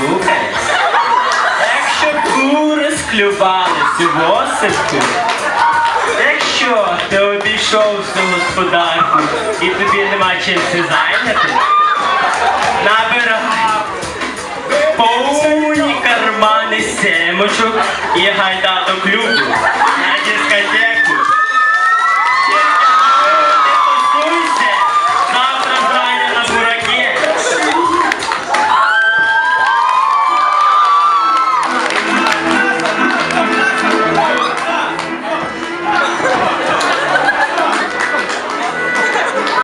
слухайся. Якщо кури склювали цю восипку, якщо ти обійшов всю господарку і тобі нема чим це зайняти, набирай повні кармани семочок і гайда до клубу.